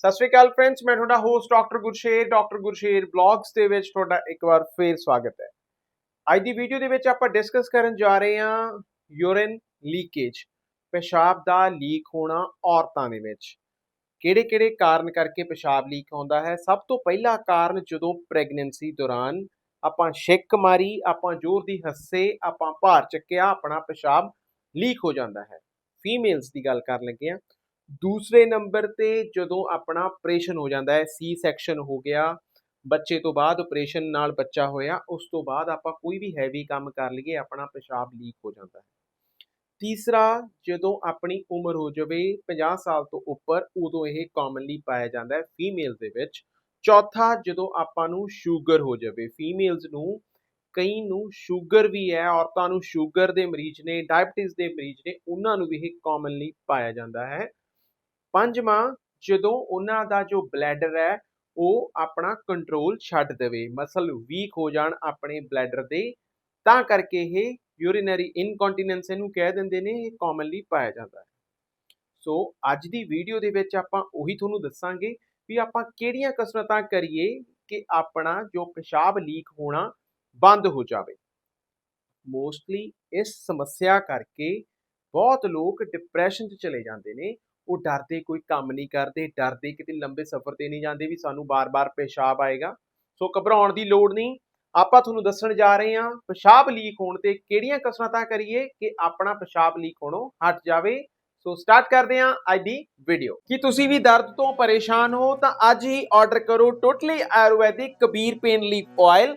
ਸਤਿ ਸ਼੍ਰੀ ਅਕਾਲ ਫਰੈਂਡਸ ਮੈਂ ਤੁਹਾਡਾ host doctor Gursher doctor Gursher blogs ਦੇ ਵਿੱਚ ਤੁਹਾਡਾ ਇੱਕ ਵਾਰ ਫੇਰ ਸਵਾਗਤ ਹੈ। ਅੱਜ ਦੀ ਵੀਡੀਓ ਦੇ ਵਿੱਚ ਆਪਾਂ ਡਿਸਕਸ ਕਰਨ ਜਾ ਰਹੇ ਹਾਂ ਯੂਰਿਨ ਲੀਕੇਜ ਪਿਸ਼ਾਬ ਦਾ ਲੀਕ ਹੋਣਾ ਔਰਤਾਂ ਦੇ ਵਿੱਚ। ਕਿਹੜੇ-ਕਿਹੜੇ ਕਾਰਨ ਕਰਕੇ ਪਿਸ਼ਾਬ ਲੀਕ ਹੁੰਦਾ ਹੈ? ਸਭ ਤੋਂ ਪਹਿਲਾ ਕਾਰਨ ਜਦੋਂ ਪ੍ਰੈਗਨੈਂਸੀ ਦੌਰਾਨ ਆਪਾਂ ਛਿੱਕ ਮਾਰੀ, ਆਪਾਂ ਜ਼ੋਰ ਦੀ ਹੱਸੇ, ਆਪਾਂ ਭਾਰ ਚੱਕਿਆ, ਆਪਣਾ ਪਿਸ਼ਾਬ ਲੀਕ ਹੋ ਜਾਂਦਾ ਹੈ। ਫੀਮੇਲਸ ਦੀ ਗੱਲ ਕਰਨ ਲੱਗੇ ਹਾਂ। ਦੂਸਰੇ ਨੰਬਰ ਤੇ ਜਦੋਂ ਆਪਣਾ ਆਪਰੇਸ਼ਨ ਹੋ ਜਾਂਦਾ ਹੈ ਸੀ ਸੈਕਸ਼ਨ ਹੋ ਗਿਆ, ਬੱਚੇ ਤੋਂ ਬਾਅਦ ਆਪਰੇਸ਼ਨ ਨਾਲ ਬੱਚਾ ਹੋਇਆ, ਉਸ ਤੋਂ ਬਾਅਦ ਆਪਾਂ ਕੋਈ ਵੀ ਹੈਵੀ ਕੰਮ ਕਰ ਲਈਏ, ਆਪਣਾ ਪਿਸ਼ਾਬ ਲੀਕ ਹੋ ਜਾਂਦਾ ਹੈ। ਤੀਸਰਾ, ਜਦੋਂ ਆਪਣੀ ਉਮਰ ਹੋ ਜਾਵੇ 50 ਸਾਲ ਤੋਂ ਉੱਪਰ, ਉਦੋਂ ਇਹ ਕਾਮਨਲੀ ਪਾਇਆ ਜਾਂਦਾ ਹੈ ਫੀਮੇਲ ਦੇ ਵਿੱਚ। ਚੌਥਾ, ਜਦੋਂ ਆਪਾਂ ਨੂੰ ਸ਼ੂਗਰ ਹੋ ਜਾਵੇ ਫੀਮੇਲਸ ਨੂੰ ਕਈ ਨੂੰ ਸ਼ੂਗਰ ਵੀ ਹੈ, ਔਰਤਾਂ ਨੂੰ ਸ਼ੂਗਰ ਦੇ ਮਰੀਜ਼ ਨੇ ਡਾਇਬਟੀਜ਼ ਦੇ ਮਰੀਜ਼ ਨੇ, ਉਹਨਾਂ ਨੂੰ ਵੀ ਇਹ ਕਾਮਨਲੀ ਪਾਇਆ ਜਾਂਦਾ ਹੈ। ਪੰਜਵਾਂ, ਜਦੋਂ ਉਹਨਾਂ ਦਾ ਜੋ ਬਲੈਡਰ ਹੈ, ਉਹ ਆਪਣਾ ਕੰਟਰੋਲ ਛੱਡ ਦੇਵੇ ਮਸਲ ਵੀਕ ਹੋ ਜਾਣ ਆਪਣੇ ਬਲੈਡਰ ਦੇ, ਤਾਂ ਕਰਕੇ ਇਹ ਯੂਰੀਨਰੀ ਇਨਕੋਂਟੀਨੈਂਸ ਇਹਨੂੰ ਕਹਿ ਦਿੰਦੇ ਨੇ, ਇਹ ਕਾਮਨਲੀ ਪਾਇਆ ਜਾਂਦਾ ਹੈ। ਸੋ ਅੱਜ ਦੀ ਵੀਡੀਓ ਦੇ ਵਿੱਚ ਆਪਾਂ ਉਹੀ ਤੁਹਾਨੂੰ ਦੱਸਾਂਗੇ ਵੀ ਆਪਾਂ ਕਿਹੜੀਆਂ ਕਸਰਤਾਂ ਕਰੀਏ ਕਿ ਆਪਣਾ ਜੋ ਪਿਸ਼ਾਬ ਲੀਕ ਹੋਣਾ ਬੰਦ ਹੋ ਜਾਵੇ। ਮੋਸਟਲੀ ਇਸ ਸਮੱਸਿਆ ਕਰਕੇ ਬਹੁਤ ਲੋਕ ਡਿਪਰੈਸ਼ਨ 'ਚ ਚਲੇ ਜਾਂਦੇ ਨੇ ਉਹ ਡਰਦੇ, ਕੋਈ ਕੰਮ ਨਹੀਂ ਕਰਦੇ, ਡਰਦੇ ਕਿਤੇ ਲੰਬੇ ਸਫ਼ਰ ਤੇ ਨਹੀਂ ਜਾਂਦੇ ਵੀ ਸਾਨੂੰ ਬਾਰ-ਬਾਰ ਪਿਸ਼ਾਬ ਆਏਗਾ। ਸੋ ਘਬਰਾਉਣ ਦੀ ਲੋੜ ਨਹੀਂ। ਆਪਾਂ ਤੁਹਾਨੂੰ ਦੱਸਣ ਜਾ ਰਹੇ ਹਾਂ, ਪਿਸ਼ਾਬ ਲੀਕ ਹੋਣ ਤੇ ਕਿਹੜੀਆਂ ਕਸਰਤਾਂ ਕਰੀਏ ਕਿ ਆਪਣਾ ਪਿਸ਼ਾਬ ਲੀਕ ਹੋਣੋਂ ਹਟ ਜਾਵੇ। ਸੋ ਸਟਾਰਟ ਕਰਦੇ ਹਾਂ ਅੱਜ ਦੀ ਵੀਡੀਓ। ਕੀ ਤੁਸੀਂ ਵੀ ਦਰਦ ਤੋਂ ਪਰੇਸ਼ਾਨ ਹੋ ਤਾਂ ਅੱਜ ਹੀ ਆਰਡਰ ਕਰੋ totally Ayurvedic Kabir pain leaf oil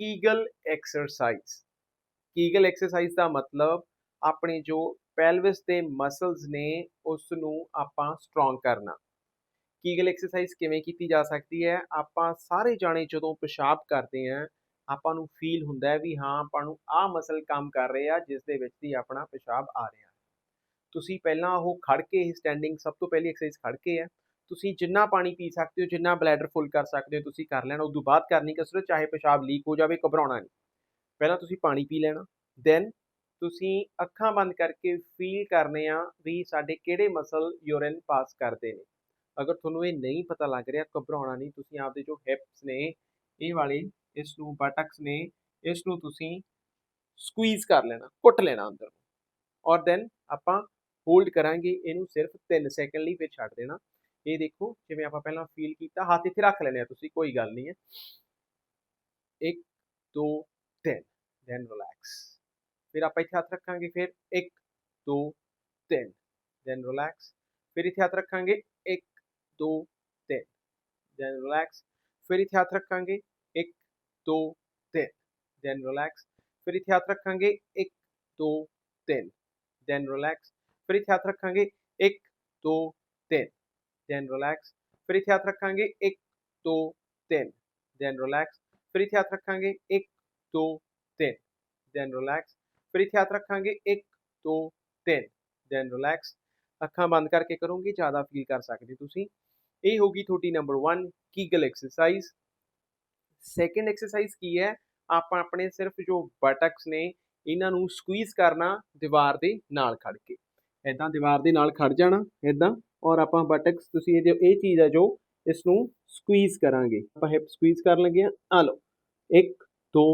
ਕੀਗਲ exercise ਕੀਗਲ exercise ਦਾ ਮਤਲਬ ਆਪਣੇ ਜੋ ਪੈਲਵਿਸ ਦੇ ਮਸਲਸ ਨੇ ਉਸ ਨੂੰ ਆਪਾਂ ਸਟਰੋਂਗ ਕਰਨਾ। ਕੀਗਲ ਐਕਸਰਸਾਈਜ਼ ਕਿਵੇਂ ਕੀਤੀ ਜਾ ਸਕਦੀ ਹੈ? ਆਪਾਂ ਸਾਰੇ ਜਾਣੇ ਜਦੋਂ ਪਿਸ਼ਾਬ ਕਰਦੇ ਆਂ ਆਪਾਂ ਨੂੰ ਫੀਲ ਹੁੰਦਾ ਹੈ ਵੀ ਹਾਂ, ਆਪਾਂ ਨੂੰ ਆਹ ਮਸਲ ਕੰਮ ਕਰ ਰਹੇ ਆ, ਜਿਸ ਦੇ ਵਿੱਚ ਦੀ ਆਪਣਾ ਪਿਸ਼ਾਬ ਆ ਰਿਹਾ। ਤੁਸੀਂ ਪਹਿਲਾਂ ਉਹ ਖੜ ਕੇ ਹੀ ਸਟੈਂਡਿੰਗ ਸਭ ਤੋਂ ਪਹਿਲੀ ਐਕਸਰਸਾਈਜ਼ ਖੜ ਕੇ ਹੈ। ਤੁਸੀਂ ਜਿੰਨਾ ਪਾਣੀ ਪੀ ਸਕਦੇ ਹੋ, ਜਿੰਨਾ ਬਲੈਡਰ ਫੁੱਲ ਕਰ ਸਕਦੇ ਹੋ, ਤੁਸੀਂ ਕਰ ਲੈਣਾ ਉਸ ਤੋਂ ਬਾਅਦ ਕਰਨੀ ਕਸਰਤ ਚਾਹੇ ਪਿਸ਼ਾਬ ਲੀਕ ਹੋ ਜਾਵੇ, ਘਬਰਾਉਣਾ ਨਹੀਂ। ਪਹਿਲਾਂ ਤੁਸੀਂ ਪਾਣੀ ਪੀ ਲੈਣਾ ਦੈਨ ਤੁਸੀਂ ਅੱਖਾਂ ਬੰਦ ਕਰਕੇ ਫੀਲ ਕਰਨੇ ਆ ਵੀ ਸਾਡੇ ਕਿਹੜੇ ਮਸਲ ਯੂਰਿਨ ਪਾਸ ਕਰਦੇ ਨੇ। ਅਗਰ ਤੁਹਾਨੂੰ ਇਹ ਨਹੀਂ ਪਤਾ ਲੱਗ ਰਿਹਾ, ਘਬਰਾਉਣਾ ਨਹੀਂ, ਤੁਸੀਂ ਆਪਦੇ ਜੋ ਹਿਪਸ ਨੇ, ਇਹ ਵਾਲੇ, ਇਸ ਨੂੰ ਬਟਕਸ ਨੇ, ਇਸ ਨੂੰ ਤੁਸੀਂ ਸਕੁਈਜ਼ ਕਰ ਲੈਣਾ ਕੁੱਟ ਲੈਣਾ ਅੰਦਰ ਔਰ ਦੈਨ ਆਪਾਂ ਹੋਲਡ ਕਰਾਂਗੇ, ਇਹਨੂੰ ਸਿਰਫ 3 ਸੈਕਿੰਡ ਲਈ ਫਿਰ ਛੱਡ ਦੇਣਾ। ਇਹ ਦੇਖੋ ਜਿਵੇਂ ਆਪਾਂ ਪਹਿਲਾਂ ਫੀਲ ਕੀਤਾ ਹੱਥ ਇੱਥੇ ਰੱਖ ਲੈਣੇ ਆ ਤੁਸੀਂ ਕੋਈ ਗੱਲ ਨਹੀਂ ਹੈ 1 2 3 ਦੈਨ ਰਿਲੈਕਸ ਫਿਰ ਆਪਾਂ ਇੱਥੇ ਹੱਥ ਰੱਖਾਂਗੇ ਫਿਰ 1 2 3 ਦੈਨ ਰਿਲੈਕਸ ਫਿਰ ਇੱਥੇ ਹੱਥ ਰੱਖਾਂਗੇ 1 2 3 ਦੈਨ ਰਿਲੈਕਸ ਫਿਰ ਇੱਥੇ ਹੱਥ ਰੱਖਾਂਗੇ 1 2 3 ਦੈਨ ਰਿਲੈਕਸ ਫਿਰ ਇੱਥੇ ਹੱਥ ਰੱਖਾਂਗੇ 1 2 3 ਦੈਨ ਰਿਲੈਕਸ ਫਿਰ ਇੱਥੇ ਹੱਥ ਰੱਖਾਂਗੇ 1 2 3 ਦੈਨ ਰਿਲੈਕਸ ਫਿਰ ਇੱਥੇ ਹੱਥ ਰੱਖਾਂਗੇ 1 2 3 ਦੈਨ ਰਿਲੈਕਸ ਫਿਰ ਇੱਥੇ ਹੱਥ ਰੱਖਾਂਗੇ 1 2 3 ਦੈਨ ਰਿਲੈਕਸ ਫਿਰ ਇੱਥੇ ਹੱਥ ਰੱਖਾਂਗੇ 1 2 3 ਦੈਨ ਰਿਲੈਕਸ ਅੱਖਾਂ ਬੰਦ ਕਰਕੇ ਕਰੋਗੇ, ਜ਼ਿਆਦਾ ਫੀਲ ਕਰ ਸਕਦੇ ਤੁਸੀਂ। ਇਹ ਹੋਗੀ ਤੁਹਾਡੀ number 1 Kegel exercise second exercise ਕੀ ਹੈ? ਆਪਾਂ ਆਪਣੇ ਸਿਰਫ ਜੋ ਬਟਕਸ ਨੇ, ਇਹਨਾਂ ਨੂੰ ਸਕੁਈਜ਼ ਕਰਨਾ ਦੀਵਾਰ ਦੇ ਨਾਲ ਖੜ ਕੇ। ਐਦਾਂ ਦੀਵਾਰ ਦੇ ਨਾਲ ਖੜ ਜਾਣਾ ਐਦਾਂ ਔਰ ਆਪਾਂ ਬਟਕਸ ਤੁਸੀਂ ਇਹ ਇਹ ਚੀਜ਼ ਹੈ ਜੋ ਇਸ ਨੂੰ ਸਕੁਈਜ਼ ਕਰਾਂਗੇ। ਆਪਾਂ ਹਿਪ ਸਕੁਈਜ਼ ਕਰਨ ਲੱਗੇ ਆ ਆ ਲਓ 1 2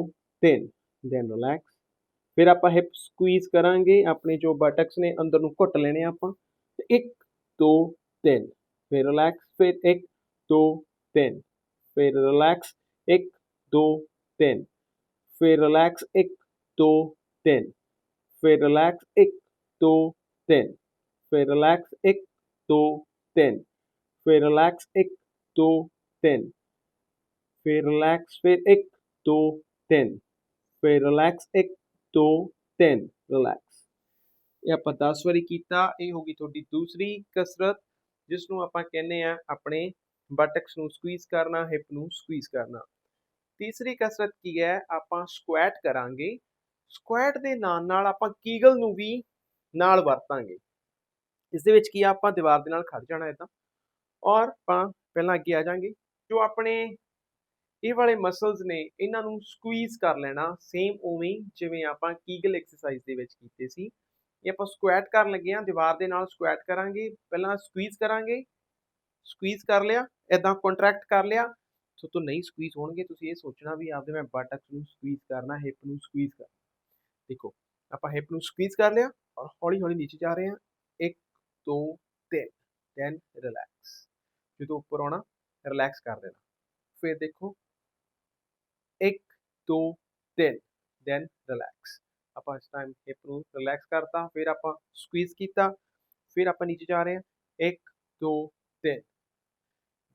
3 ਦੈਨ ਰਿਲੈਕਸ ਫਿਰ ਆਪਾਂ ਹਿਪ ਸਕੁਈਜ਼ ਕਰਾਂਗੇ। ਆਪਣੇ ਜੋ ਬਟਕਸ ਨੇ, ਅੰਦਰ ਨੂੰ ਘੁੱਟ ਲੈਣੇ ਆਪਾਂ। 1 2 3 ਫਿਰ ਰਿਲੈਕਸ ਫਿਰ 1 2 3 ਫਿਰ ਰਿਲੈਕਸ 1 2 3 ਫਿਰ ਰਿਲੈਕਸ 1 2 3 ਫਿਰ ਰਿਲੈਕਸ 1 2 ਤਿੰਨ ਫਿਰ ਰਿਲੈਕਸ 1 2 3 ਫਿਰ ਰਿਲੈਕਸ 1 2 3 ਫਿਰ ਰਿਲੈਕਸ ਫਿਰ 1 2 3 ਫਿਰ ਰਿਲੈਕਸ 1 2 3 ਰਿਲੈਕਸ ਇਹ ਆਪਾਂ 10 ਵਾਰੀ ਕੀਤਾ, ਇਹ ਹੋ ਗਈ ਤੁਹਾਡੀ ਦੂਸਰੀ ਕਸਰਤ ਜਿਸ ਨੂੰ ਆਪਾਂ ਕਹਿੰਦੇ ਆ ਆਪਣੇ ਬਟਕਸ ਨੂੰ ਸਕਵੀਜ਼ ਕਰਨਾ ਹਿਪ ਨੂੰ ਸਕਵੀਜ਼ ਕਰਨਾ। ਤੀਸਰੀ ਕਸਰਤ ਕੀ ਹੈ? ਆਪਾਂ ਸਕੁਐਟ ਕਰਾਂਗੇ। ਸਕੁਐਟ ਦੇ ਨਾਲ ਨਾਲ ਆਪਾਂ ਕੀਗਲ ਨੂੰ ਵੀ ਨਾਲ ਵਰਤਾਂਗੇ। ਇਸ ਦੇ ਵਿੱਚ ਕੀ ਆ? ਆਪਾਂ ਦੀਵਾਰ ਦੇ ਨਾਲ ਖੜ ਜਾਣਾ ਇਦਾਂ ਔਰ ਆਪਾਂ ਪਹਿਲਾਂ ਅੱਗੇ ਆ ਜਾਾਂਗੇ। ਜੋ ਆਪਣੇ ਇਹ ਵਾਲੇ ਮਸਲਸ ਨੇ, ਇਹਨਾਂ ਨੂੰ ਸਕਵੀਜ਼ ਕਰ ਲੈਣਾ ਸੇਮ ਉਵੇਂ ਜਿਵੇਂ ਆਪਾਂ ਕੀਗਲ ਐਕਸਰਸਾਈਜ਼ ਦੇ ਵਿੱਚ ਕੀਤੇ ਸੀ। ਇਹ ਆਪਾਂ ਸਕੁਐਟ ਕਰਨ ਲੱਗੇ ਆ ਦੀਵਾਰ ਦੇ ਨਾਲ ਸਕੁਐਟ ਕਰਾਂਗੇ। ਪਹਿਲਾਂ ਸਕਵੀਜ਼ ਕਰਾਂਗੇ। ਸਕਵੀਜ਼ ਕਰ ਲਿਆ। ਇਦਾਂ ਕੰਟਰੈਕਟ ਕਰ ਲਿਆ। ਸੋ ਤੋਂ ਨਹੀਂ ਸਕਵੀਜ਼ ਹੋਣਗੇ, ਤੁਸੀਂ ਇਹ ਸੋਚਣਾ ਵੀ ਆਪਦੇ ਮੈਂ ਬਟਕ ਨੂੰ ਸਕਵੀਜ਼ ਕਰਨਾ ਹਿਪ ਨੂੰ ਸਕਵੀਜ਼ ਕਰਨਾ। ਦੇਖੋ, ਆਪਾਂ ਹਿਪ ਨੂੰ ਸਕਵੀਜ਼ ਕਰ ਲਿਆ। ਔਰ ਹੌਲੀ ਹੌਲੀ ਨੀਚੇ ਜਾ ਰਹੇ ਹਾਂ 1 2 3 ਦੈਨ ਰਿਲੈਕਸ ਜਦੋਂ ਉੱਪਰ ਆਉਣਾ ਰਿਲੈਕਸ ਕਰ ਦੇਣਾ ਫਿਰ ਦੇਖੋ 1 2 3 ਦੈਨ ਰਿਲੈਕਸ ਆਪਾਂ ਇਸ ਟਾਈਮ ਹਿਪ ਨੂੰ ਰਿਲੈਕਸ ਕਰਤਾ ਫਿਰ ਆਪਾਂ ਸਕਵੀਜ਼ ਕੀਤਾ ਫਿਰ ਆਪਾਂ ਨੀਚੇ ਜਾ ਰਹੇ ਹਾਂ 1 2 3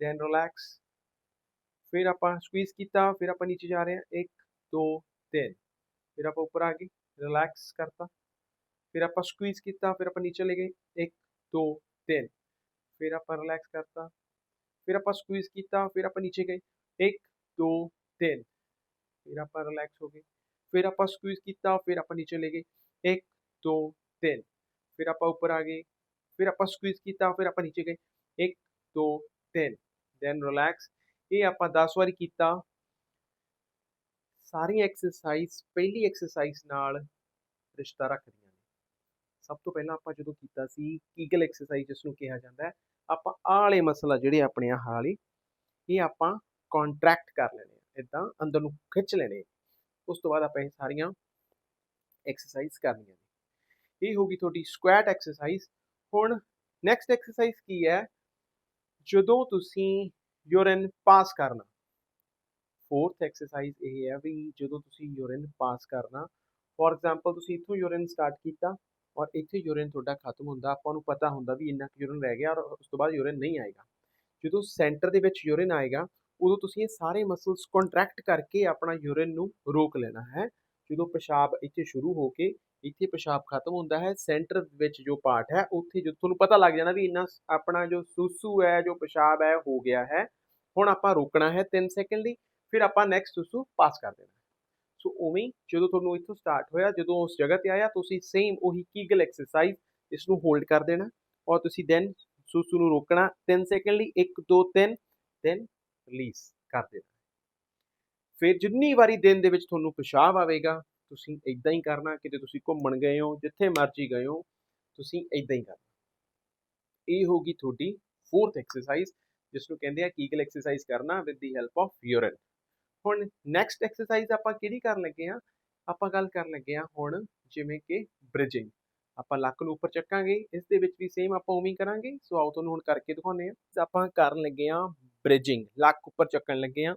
ਦੈਨ ਰਿਲੈਕਸ ਫਿਰ ਆਪਾਂ ਸਕਵੀਜ਼ ਕੀਤਾ ਫਿਰ ਆਪਾਂ ਨੀਚੇ ਜਾ ਰਹੇ ਹਾਂ 1 2 3 ਫਿਰ ਆਪਾਂ ਉੱਪਰ ਆ ਗਏ ਰਿਲੈਕਸ ਕਰਤਾ ਫਿਰ ਆਪਾਂ ਸਕਵੀਜ਼ ਕੀਤਾ ਫਿਰ ਆਪਾਂ ਨੀਚੇ ਲੈ ਗਏ 1 2 3 ਫਿਰ ਆਪਾਂ ਰਿਲੈਕਸ ਕਰਤਾ ਫਿਰ ਆਪਾਂ ਸਕਵੀਜ਼ ਕੀਤਾ ਫਿਰ ਆਪਾਂ ਨੀਚੇ ਗਏ 1 2 3 ਫਿਰ ਆਪਾਂ ਰਿਲੈਕਸ ਹੋ ਗਏ ਫਿਰ ਆਪਾਂ ਸਕਵੀਜ਼ ਕੀਤਾ ਫਿਰ ਆਪਾਂ ਨੀਚੇ ਲੈ ਗਏ 1 2 3 ਫਿਰ ਆਪਾਂ ਉੱਪਰ ਆ ਗਏ ਫਿਰ ਆਪਾਂ ਸਕਵੀਜ਼ ਕੀਤਾ ਫਿਰ ਆਪਾਂ ਨੀਚੇ ਗਏ 1 2 3 ਦੈਨ ਰਿਲੈਕਸ ਇਹ ਆਪਾਂ 10 ਵਾਰੀ ਕੀਤਾ ਸਾਰੀਆਂ ਐਕਸਰਸਾਈਜ਼ ਪਹਿਲੀ ਐਕਸਰਸਾਈਜ਼ ਨਾਲ ਰਿਸ਼ਤਾ ਰੱਖਦੀਆਂ ਨੇ ਸਭ ਤੋਂ ਪਹਿਲਾਂ ਆਪਾਂ ਜਦੋਂ ਕੀਤਾ ਸੀ ਕੀਗਲ ਐਕਸਰਸਾਈਜ਼ ਜਿਸ ਨੂੰ ਕਿਹਾ ਜਾਂਦਾ ਹੈ, ਆਪਾਂ ਆਹ ਵਾਲੇ ਮਸਲਾ ਜਿਹੜੇ ਆਪਣੇ ਆਹ ਵਾਲੇ ਇਹ ਆਪਾਂ ਕੰਟਰੈਕਟ ਕਰ ਲੈਣੇ ਆ ਇਦਾਂ ਅੰਦਰ ਨੂੰ ਖਿੱਚ ਲੈਣੇ ਉਸ ਤੋਂ ਬਾਅਦ ਆਪਾਂ ਇਹ ਸਾਰੀਆਂ ਐਕਸਰਸਾਈਜ਼ ਕਰਨੀਆਂ ਨੇ। ਇਹ ਹੋਗੀ ਤੁਹਾਡੀ ਸਕੁਐਟ ਐਕਸਰਸਾਈਜ਼ ਹੁਣ ਨੈਕਸਟ ਐਕਸਰਸਾਈਜ਼ ਕੀ ਹੈ? ਜਦੋਂ ਤੁਸੀਂ ਯੂਰਿਨ ਪਾਸ ਕਰਨਾ। ਫੋਰਥ ਐਕਸਰਸਾਈਜ਼ ਇਹ ਹੈ ਵੀ ਜਦੋਂ ਤੁਸੀਂ ਯੂਰਿਨ ਪਾਸ ਕਰਨਾ। ਫੋਰ ਐਗਜ਼ਾਮਪਲ ਤੁਸੀਂ ਇੱਥੋਂ ਯੂਰਿਨ ਸਟਾਰਟ ਕੀਤਾ। ਔਰ ਇੱਥੇ ਯੂਰਿਨ ਤੁਹਾਡਾ ਖਤਮ ਹੁੰਦਾ, ਆਪਾਂ ਨੂੰ ਪਤਾ ਹੁੰਦਾ ਵੀ ਇੰਨਾ ਯੂਰਿਨ ਰਹਿ ਗਿਆ ਔਰ ਉਸ ਤੋਂ ਬਾਅਦ ਯੂਰਿਨ ਨਹੀਂ ਆਏਗਾ। ਜਦੋਂ ਸੈਂਟਰ ਦੇ ਵਿੱਚ ਯੂਰਿਨ ਆਏਗਾ, ਉਦੋਂ ਤੁਸੀਂ ਇਹ ਸਾਰੇ ਮਸਲਸ ਕੰਟਰੈਕਟ ਕਰਕੇ ਆਪਣਾ ਯੂਰਿਨ ਨੂੰ ਰੋਕ ਲੈਣਾ ਹੈ। ਜਦੋਂ ਪਿਸ਼ਾਬ ਇੱਥੇ ਸ਼ੁਰੂ ਹੋ ਕੇ ਇੱਥੇ ਪਿਸ਼ਾਬ ਖਤਮ ਹੁੰਦਾ ਹੈ ਸੈਂਟਰ ਵਿੱਚ ਜੋ ਪਾਰਟ ਹੈ, ਉੱਥੇ ਜੋ ਤੁਹਾਨੂੰ ਪਤਾ ਲੱਗ ਜਾਣਾ ਵੀ ਇੰਨਾ ਆਪਣਾ ਜੋ ਸੁਸੂ ਹੈ, ਜੋ ਪਿਸ਼ਾਬ ਹੈ, ਹੋ ਗਿਆ ਹੈ। ਹੁਣ ਆਪਾਂ ਰੋਕਣਾ ਹੈ 3 ਸੈਕਿੰਡ ਲਈ, ਫਿਰ ਆਪਾਂ ਨੈਕਸਟ ਸੁਸੂ ਪਾਸ ਕਰ ਦੇਣਾ ਸੋ ਉਵੇਂ ਜਦੋਂ ਤੁਹਾਨੂੰ ਇੱਥੋਂ ਸਟਾਰਟ ਹੋਇਆ, ਜਦੋਂ ਉਸ ਜਗ੍ਹਾ ਤੇ ਆਇਆ, ਤੁਸੀਂ ਸੇਮ ਉਹੀ ਕੀਗਲ ਐਕਸਰਸਾਈਜ਼ ਇਸ ਨੂੰ ਹੋਲਡ ਕਰ ਦੇਣਾ ਔਰ ਤੁਸੀਂ ਦੈਨ ਸੁਸੂ ਨੂੰ ਰੋਕਣਾ 3 ਸੈਕਿੰਡ ਲਈ 1 2 3 ਦੈਨ ਰਿਲੀਜ਼ ਕਰ ਦੇਣਾ। ਫਿਰ ਜਿੰਨੀ ਵਾਰੀ ਦਿਨ ਦੇ ਵਿੱਚ ਤੁਹਾਨੂੰ ਪਿਸ਼ਾਬ ਆਵੇਗਾ, ਤੁਸੀਂ ਇਦਾਂ ਹੀ ਕਰਨਾ ਕਿਤੇ ਤੁਸੀਂ ਘੁੰਮਣ ਗਏ ਹੋ, ਜਿੱਥੇ ਮਰਜ਼ੀ ਗਏ ਹੋ, ਤੁਸੀਂ ਇਦਾਂ ਹੀ ਕਰਨਾ। ਇਹ ਹੋਗੀ ਤੁਹਾਡੀ ਫੋਰਥ ਐਕਸਰਸਾਈਜ਼ ਜਿਸ ਨੂੰ ਕਹਿੰਦੇ ਆ ਕੀਗਲ ਐਕਸਰਸਾਈਜ਼ ਕਰਨਾ with the help of urine ਹੁਣ ਨੈਕਸਟ ਐਕਸਰਸਾਈਜ਼ ਆਪਾਂ ਕਿਹੜੀ ਕਰਨ ਲੱਗੇ ਆ ਆਪਾਂ ਗੱਲ ਕਰਨ ਲੱਗੇ ਆ ਹੁਣ ਜਿਵੇਂ ਕਿ ਬ੍ਰਿਜਿੰਗ ਆਪਾਂ ਲੱਕ ਨੂੰ ਉੱਪਰ ਚੱਕਾਂਗੇ, ਇਸ ਦੇ ਵਿੱਚ ਵੀ ਸੇਮ ਆਪਾਂ ਉਵੇਂ ਕਰਾਂਗੇ। ਸੋ ਆਓ ਤੁਹਾਨੂੰ ਹੁਣ ਕਰਕੇ ਦਿਖਾਉਂਦੇ ਆ ਆਪਾਂ ਕਰਨ ਲੱਗੇ ਆ ਬ੍ਰਿਜਿੰਗ ਲੱਕ ਉੱਪਰ ਚੱਕਣ ਲੱਗੇ ਆ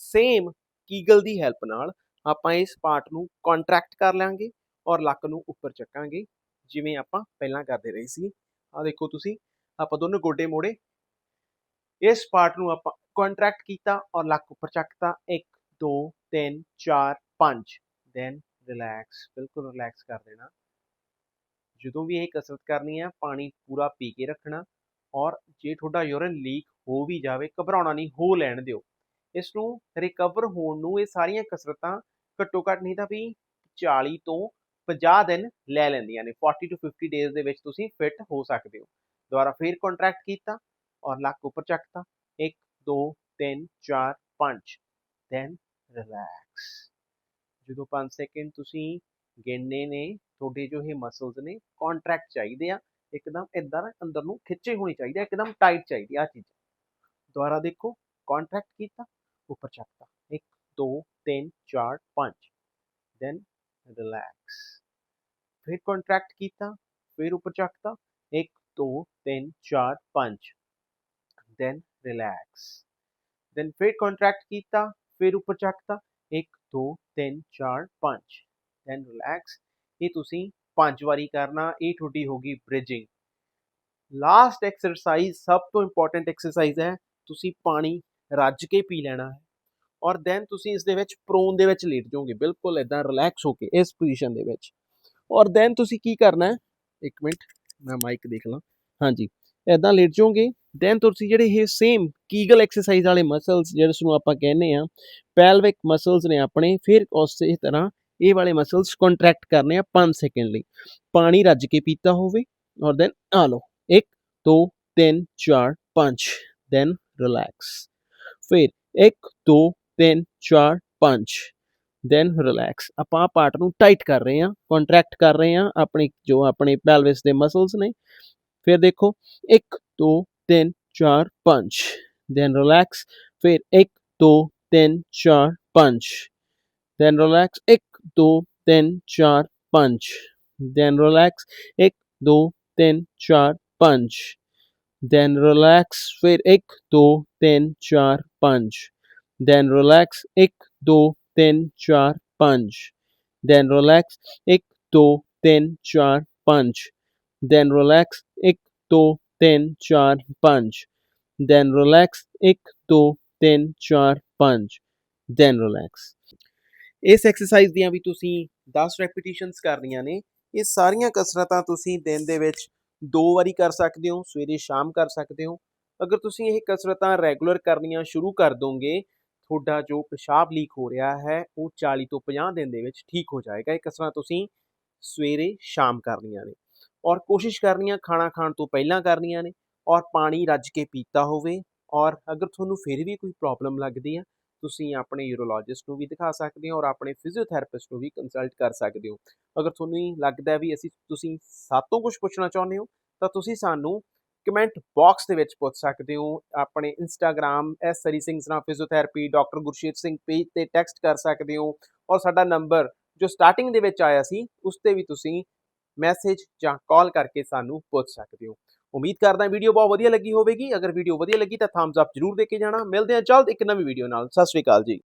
ਸੇਮ ਕੀਗਲ ਦੀ ਹੈਲਪ ਨਾਲ ਆਪਾਂ ਇਸ ਪਾਰਟ ਨੂੰ ਕੰਟਰੈਕਟ ਕਰ ਲਾਂਗੇ ਔਰ ਲੱਕ ਨੂੰ ਉੱਪਰ ਚੱਕਾਂਗੇ। ਜਿਵੇਂ ਆਪਾਂ ਪਹਿਲਾਂ ਕਰਦੇ ਰਹੇ ਸੀ। ਆ ਦੇਖੋ ਤੁਸੀਂ, ਆਪਾਂ ਦੋਨੋਂ ਗੋਡੇ ਮੋੜੇ ਇਸ ਪਾਰਟ ਨੂੰ ਆਪਾਂ ਕੰਟਰੈਕਟ ਕੀਤਾ ਔਰ ਲੱਕ ਉੱਪਰ ਚੱਕਤਾ। 1 2 3 4 5 ਦੈਨ ਰਿਲੈਕਸ ਬਿਲਕੁਲ ਰਿਲੈਕਸ ਕਰ ਦੇਣਾ। ਜਦੋਂ ਵੀ ਇਹ ਕਸਰਤ ਕਰਨੀ ਹੈ ਪਾਣੀ ਪੂਰਾ ਪੀ ਕੇ ਰੱਖਣਾ ਔਰ ਜੇ ਤੁਹਾਡਾ ਯੂਰਿਨ ਲੀਕ ਹੋ ਵੀ ਜਾਵੇ, ਘਬਰਾਉਣਾ ਨਹੀਂ, ਹੋ ਲੈਣ ਦਿਓ। ਇਸ ਨੂੰ ਰਿਕਵਰ ਹੋਣ ਨੂੰ ਇਹ ਸਾਰੀਆਂ ਕਸਰਤਾਂ ਘੱਟੋ ਘੱਟ ਨਹੀਂ ਤਾਂ ਵੀ 40 ਤੋਂ 50 ਦਿਨ ਲੈ ਲੈਂਦੀਆਂ ਨੇ। 40 ਤੋਂ 50 ਡੇਜ਼ ਦੇ ਵਿੱਚ ਤੁਸੀਂ ਫਿਟ ਹੋ ਸਕਦੇ ਹੋ। ਦੁਬਾਰਾ ਫੇਰ ਕੰਟਰੈਕਟ ਕੀਤਾ। ਔਰ ਲੱਕ ਉੱਪਰ ਚੱਕਤਾ 1 2 3 4 5 ਦੈਨ ਰਿਲੈਕਸ ਜਦੋਂ 5 ਸੈਕਿੰਡ ਤੁਸੀਂ ਗਿਣਨੇ ਨੇ ਤੁਹਾਡੇ ਜੋ ਇਹ ਮਸਲਸ ਨੇ ਕੰਟਰੈਕਟ ਚਾਹੀਦੇ ਆ ਇੱਕਦਮ ਇਦਾਂ ਅੰਦਰ ਨੂੰ ਖਿੱਚੇ ਹੋਣੇ ਚਾਹੀਦੇ ਆ ਇੱਕਦਮ ਟਾਈਟ ਚਾਹੀਦੀ ਆ ਚੀਜ਼ ਦੁਬਾਰਾ ਦੇਖੋ ਕੰਟਰੈਕਟ ਕੀਤਾ ਉੱਪਰ ਚੱਕਤਾ 1 2 3 4 5 ਦੈਨ ਰਿਲੈਕਸ ਫਿਰ ਕੰਟਰੈਕਟ ਕੀਤਾ ਫਿਰ ਉੱਪਰ ਚੱਕਤਾ 1 2 3 4 5 then relax. Then ਫਿਰ contract ਕੀਤਾ ਫਿਰ ਉੱਪਰ ਚੱਕਤਾ 1 2 3 4 5 then relax ਇਹ ਤੁਸੀਂ ਪੰਜ ਵਾਰੀ ਕਰਨਾ ਇਹ ਤੁਹਾਡੀ ਹੋਗੀ ਬ੍ਰਿਜਿੰਗ ਲਾਸਟ ਐਕਸਰਸਾਈਜ਼ ਸਭ ਤੋਂ ਇੰਪੋਰਟੈਂਟ ਐਕਸਰਸਾਈਜ਼ ਹੈ ਤੁਸੀਂ ਪਾਣੀ ਰੱਜ ਕੇ ਪੀ ਲੈਣਾ ਹੈ ਔਰ ਦੈਨ ਤੁਸੀਂ ਇਸ ਦੇ ਵਿੱਚ ਪ੍ਰੋਨ ਦੇ ਵਿੱਚ ਲੇਟ ਜਾਓਗੇ ਬਿਲਕੁਲ ਇਦਾਂ ਰਿਲੈਕਸ ਹੋ ਕੇ ਇਸ ਪੋਜੀਸ਼ਨ ਦੇ ਵਿੱਚ। ਔਰ ਦੈਨ ਤੁਸੀਂ ਕੀ ਕਰਨਾ ਹੈ, ਇੱਕ ਮਿੰਟ, ਮੈਂ ਮਾਈਕ ਦੇਖ ਲਾਂ। ਹਾਂਜੀ। ਇਦਾਂ ਲੇਟ ਜਾਓਗੇ? ਦੈਨ ਤੁਸੀਂ ਜਿਹੜੇ ਇਹ ਸੇਮ ਕੀਗਲ ਐਕਸਰਸਾਈਜ਼ ਵਾਲੇ ਮਸਲਸ ਜਿਸ ਨੂੰ ਆਪਾਂ ਕਹਿੰਦੇ ਆ ਪੈਲਵਿਕ ਮਸਲਸ ਨੇ ਆਪਣੇ, ਫਿਰ ਉਸੇ ਤਰ੍ਹਾਂ ਇਹ ਵਾਲੇ ਮਸਲਸ ਕੰਟਰੈਕਟ ਕਰਨੇ ਆ 5 ਸੈਕਿੰਡ ਲਈ। ਪਾਣੀ ਰੱਜ ਕੇ ਪੀਤਾ ਹੋਵੇ ਔਰ ਦੈਨ ਆ ਲਓ 1 2 3 4 5 ਦੈਨ ਰਿਲੈਕਸ ਫਿਰ 1 2 3 4 5 ਦੈਨ ਰਿਲੈਕਸ ਆਪਾਂ ਪਾਰਟ ਨੂੰ ਟਾਈਟ ਕਰ ਰਹੇ ਹਾਂ ਕੰਟਰੈਕਟ ਕਰ ਰਹੇ ਹਾਂ ਆਪਣੇ ਜੋ ਆਪਣੇ ਪੈਲਵਿਸ ਦੇ ਮਸਲਸ ਨੇ। ਫਿਰ ਦੇਖੋ 1 2 3 4 5 ਦੈਨ ਰਿਲੈਕਸ ਫਿਰ 1 2 3 4 5 then relax 1 2 3 4 5 then relax 1 2 3 4 5 then relax ਫਿਰ 1 2 3 4 5 then relax 1 2 3 4 5 then relax 1 2 3 4 5 then relax 1 2 3 4 5 then relax 1 2 3 4 5 then relax ਇਸ ਐਕਸਰਸਾਈਜ਼ ਦੀਆਂ ਵੀ ਤੁਸੀਂ 10 ਰੈਪੀਟੀਸ਼ਨਸ ਕਰਨੀਆਂ ਨੇ। ਇਹ ਸਾਰੀਆਂ ਕਸਰਤਾਂ ਤੁਸੀਂ ਦਿਨ ਦੇ ਵਿੱਚ ਦੋ ਵਾਰੀ ਕਰ ਸਕਦੇ ਹੋ, ਸਵੇਰੇ ਸ਼ਾਮ ਕਰ ਸਕਦੇ ਹੋ। ਅਗਰ ਤੁਸੀਂ ਇਹ ਕਸਰਤਾਂ ਰੈਗੂਲਰ ਕਰਨੀਆਂ ਸ਼ੁਰੂ ਕਰ ਦੋਗੇ, ਤੁਹਾਡਾ ਜੋ ਪਿਸ਼ਾਬ ਲੀਕ ਹੋ ਰਿਹਾ ਹੈ, ਉਹ 40 ਤੋਂ 50 ਦਿਨ ਦੇ ਵਿੱਚ ਠੀਕ ਹੋ ਜਾਏਗਾ। ਇਹ ਕਸਰਤਾਂ ਤੁਸੀਂ ਸਵੇਰੇ ਸ਼ਾਮ ਕਰਨੀਆਂ ਨੇ। ਔਰ ਕੋਸ਼ਿਸ਼ ਕਰਨੀ ਆ ਖਾਣਾ ਖਾਣ ਤੋਂ ਪਹਿਲਾਂ ਕਰਨੀਆਂ ਨੇ, ਔਰ ਪਾਣੀ ਰੱਜ ਕੇ ਪੀਤਾ ਹੋਵੇ, ਔਰ ਅਗਰ ਤੁਹਾਨੂੰ ਫਿਰ ਵੀ ਕੋਈ ਪ੍ਰੋਬਲਮ ਲੱਗਦੀ ਆ, ਤੁਸੀਂ ਆਪਣੇ ਯੂਰੋਲੋਜਿਸਟ ਨੂੰ ਵੀ ਦਿਖਾ ਸਕਦੇ ਹੋ ਔਰ ਆਪਣੇ ਫਿਜ਼ੀਓਥੈਰੇਪਿਸਟ ਨੂੰ ਵੀ ਕੰਸਲਟ ਕਰ ਸਕਦੇ ਹੋ। ਅਗਰ ਤੁਹਾਨੂੰ ਲੱਗਦਾ ਵੀ ਅਸੀਂ, ਤੁਸੀਂ ਸਾਤੋਂ ਕੁਝ ਪੁੱਛਣਾ ਚਾਹੁੰਦੇ ਹੋ, ਤਾਂ ਤੁਸੀਂ ਸਾਨੂੰ ਕਮੈਂਟ ਬਾਕਸ ਦੇ ਵਿੱਚ ਪੁੱਛ ਸਕਦੇ ਹੋ, ਆਪਣੇ ਇੰਸਟਾਗ੍ਰam ਐਸ ਸਰੀ ਸਿੰਘ ਸਨਾ physiotherapy doctor Gurshet Singh page ਤੇ ਟੈਕਸਟ ਕਰ ਸਕਦੇ ਹੋ, ਔਰ ਸਾਡਾ ਨੰਬਰ ਜੋ ਸਟਾਰਟਿੰਗ ਦੇ ਵਿੱਚ ਆਇਆ ਸੀ, ਉਸ ਤੇ ਵੀ ਤੁਸੀਂ ਮੈਸੇਜ ਜਾਂ ਕਾਲ ਕਰਕੇ ਸਾਨੂੰ ਪੁੱਛ ਸਕਦੇ ਹੋ। ਉਮੀਦ ਕਰਦਾ ਵੀਡੀਓ ਬਹੁਤ ਵਧੀਆ ਲੱਗੀ ਹੋਵੇਗੀ। ਅਗਰ ਵੀਡੀਓ ਵਧੀਆ ਲੱਗੀ ਤਾਂ ਥੰਬਸ ਅਪ ਜਰੂਰ ਦੇ ਕੇ ਜਾਣਾ। ਮਿਲਦੇ ਹਾਂ ਜਲਦ ਇੱਕ ਨਵੀਂ ਵੀਡੀਓ ਨਾਲ। ਸਤਿ ਸ਼੍ਰੀ ਅਕਾਲ ਜੀ।